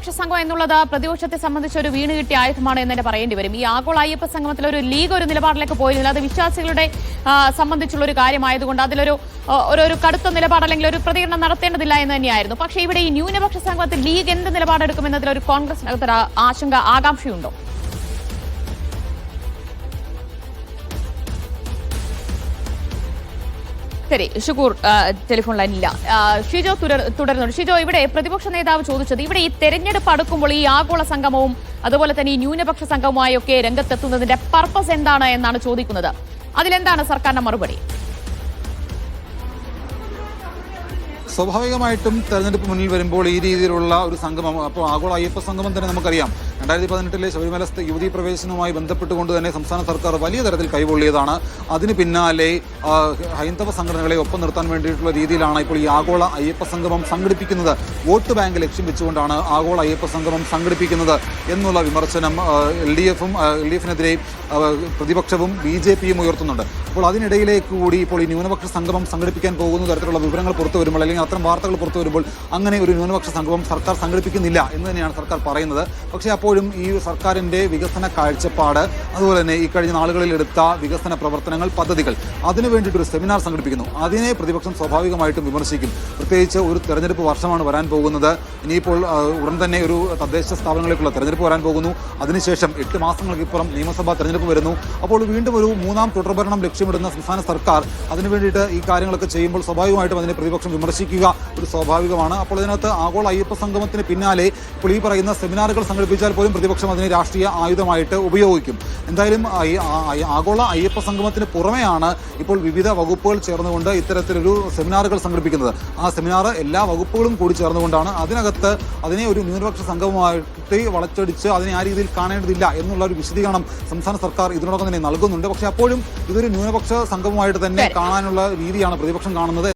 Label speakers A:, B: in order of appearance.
A: ന്യൂനപക്ഷ സംഘം എന്നുള്ളത് പ്രതിപക്ഷത്തെ സംബന്ധിച്ച് ഒരു വീണ് കിട്ടിയ ആയുധമാണ് എന്ന് തന്നെ പറയേണ്ടി വരും. ഈ ആഗോള അയ്യപ്പ സംഗമത്തിൽ ഒരു ലീഗ് ഒരു നിലപാടിലേക്ക് പോയിരുന്നില്ല. അത് വിശ്വാസികളുടെ സംബന്ധിച്ചുള്ള ഒരു കാര്യമായതുകൊണ്ട് അതിലൊരു ഒരു കടുത്ത നിലപാട് അല്ലെങ്കിൽ ഒരു പ്രതികരണം നടത്തേണ്ടതില്ല എന്ന് തന്നെയായിരുന്നു. പക്ഷേ ഇവിടെ ഈ ന്യൂനപക്ഷ സംഘത്തിൽ ലീഗ് എന്ത് നിലപാടെടുക്കുമെന്നതിൽ ഒരു കോൺഗ്രസിനകത്ത് ആശങ്ക ആകാംക്ഷയുണ്ടോ? ശരി ഷുക്കൂർ ടെലിഫോൺ ലൈനില്ല ഷിജോ തുടരുന്നുണ്ട്. ഷിജോ ഇവിടെ പ്രതിപക്ഷ നേതാവ് ചോദിച്ചത് ഇവിടെ ഈ തെരഞ്ഞെടുപ്പ് അടുക്കുമ്പോൾ ഈ ആഗോള സംഗമവും അതുപോലെ തന്നെ ഈ ന്യൂനപക്ഷ സംഘവുമായൊക്കെ രംഗത്തെത്തുന്നതിന്റെ പർപ്പസ് എന്താണ് എന്നാണ് ചോദിക്കുന്നത്. അതിലെന്താണ് സർക്കാരിന്റെ മറുപടി?
B: സ്വാഭാവികമായിട്ടും തെരഞ്ഞെടുപ്പ് മുന്നിൽ വരുമ്പോൾ ഈ രീതിയിലുള്ള ഒരു സംഗമം അപ്പോൾ ആഗോള അയ്യപ്പ സംഗമം തന്നെ നമുക്കറിയാം. രണ്ടായിരത്തി പതിനെട്ടിലെ ശബരിമല യുവതി പ്രവേശനവുമായി ബന്ധപ്പെട്ടുകൊണ്ട് തന്നെ സംസ്ഥാന സർക്കാർ വലിയ തരത്തിൽ കൈകൊള്ളിയതാണ് അതിന് പിന്നാലെ ഹൈന്ദവ സംഘടനകളെ ഒപ്പം നിർത്താൻ വേണ്ടിയിട്ടുള്ള രീതിയിലാണ് ഇപ്പോൾ ഈ ആഗോള അയ്യപ്പ സംഗമം സംഘടിപ്പിക്കുന്നത്. വോട്ട് ബാങ്ക് ലക്ഷ്യം വെച്ചുകൊണ്ടാണ് ആഗോള അയ്യപ്പ സംഗമം സംഘടിപ്പിക്കുന്നത് എന്നുള്ള വിമർശനം എൽ ഡി എഫും എൽ ഡി എഫിനെതിരെ പ്രതിപക്ഷവും ബി ജെ പിയും ഉയർത്തുന്നുണ്ട്. അപ്പോൾ അതിനിടയിലേക്ക് കൂടി ഇപ്പോൾ ഈ ന്യൂനപക്ഷ സംഗമം സംഘടിപ്പിക്കാൻ പോകുന്ന തരത്തിലുള്ള വിവരങ്ങൾ പുറത്തു വരുമ്പോൾ അല്ലെങ്കിൽ അത്തരം വാർത്തകൾ പുറത്തു വരുമ്പോൾ അങ്ങനെ ഒരു ന്യൂനപക്ഷ സംഗമം സർക്കാർ സംഘടിപ്പിക്കുന്നില്ല എന്ന് തന്നെയാണ് സർക്കാർ പറയുന്നത്. പക്ഷേ അപ്പോഴും ഈ സർക്കാരിന്റെ വികസന കാഴ്ചപ്പാട് അതുപോലെ തന്നെ ഈ കഴിഞ്ഞ നാളുകളിൽ എടുത്ത വികസന പ്രവർത്തനങ്ങൾ പദ്ധതികൾ അതിനു വേണ്ടിയിട്ട് ഒരു സെമിനാർ സംഘടിപ്പിക്കുന്നു. അതിനെ പ്രതിപക്ഷം സ്വാഭാവികമായിട്ടും വിമർശിക്കും. പ്രത്യേകിച്ച് ഒരു തെരഞ്ഞെടുപ്പ് വർഷമാണ് വരാൻ പോകുന്നത്. ഇനിയിപ്പോൾ ഉടൻ തന്നെ ഒരു തദ്ദേശ സ്ഥാപനങ്ങളിലേക്കുള്ള തെരഞ്ഞെടുപ്പ് വരാൻ പോകുന്നു. അതിനുശേഷം എട്ട് മാസങ്ങൾക്കിപ്പുറം നിയമസഭാ തെരഞ്ഞെടുപ്പ് വരുന്നു. അപ്പോൾ വീണ്ടും ഒരു മൂന്നാം തുടർഭരണം ലക്ഷ്യമിടുന്ന സംസ്ഥാന സർക്കാർ അതിനു വേണ്ടിയിട്ട് ഈ കാര്യങ്ങളൊക്കെ ചെയ്യുമ്പോൾ സ്വാഭാവികമായിട്ടും അതിനെ പ്രതിപക്ഷം വിമർശിക്കുക ഒരു സ്വാഭാവികമാണ്. അപ്പോൾ ഇതിനകത്ത് ആഗോള അയ്യപ്പ സംഗമത്തിന് പിന്നാലെ ഇപ്പോൾ ഈ പറയുന്ന സെമിനാറുകൾ സംഘടിപ്പിച്ചാൽ പോലും പ്രതിപക്ഷം അതിനെ രാഷ്ട്രീയ ആയുധമായിട്ട് ഉപയോഗിക്കും. എന്തായാലും ആഗോള അയ്യപ്പ സംഗമത്തിന് പുറമെയാണ് ഇപ്പോൾ വിവിധ വകുപ്പുകൾ ചേർന്നുകൊണ്ട് ഇത്തരത്തിലൊരു സെമിനാറുകൾ സംഘടിപ്പിക്കുന്നത്. ആ സെമിനാർ എല്ലാ വകുപ്പുകളും കൂടി ചേർന്നുകൊണ്ടാണ് അതിനകത്ത് അതിനെ ഒരു ന്യൂനപക്ഷ സംഘമായിട്ട് വളച്ചടിച്ച് അതിനെ ആ രീതിയിൽ കാണേണ്ടതില്ല എന്നുള്ള ഒരു വിശദീകരണം സംസ്ഥാന സർക്കാർ ഇതിനോടൊപ്പം തന്നെ നൽകുന്നുണ്ട്. പക്ഷേ അപ്പോഴും ഇതൊരു ന്യൂനപക്ഷ സംഘവുമായിട്ട് തന്നെ കാണാനുള്ള രീതിയാണ് പ്രതിപക്ഷം കാണുന്നത്.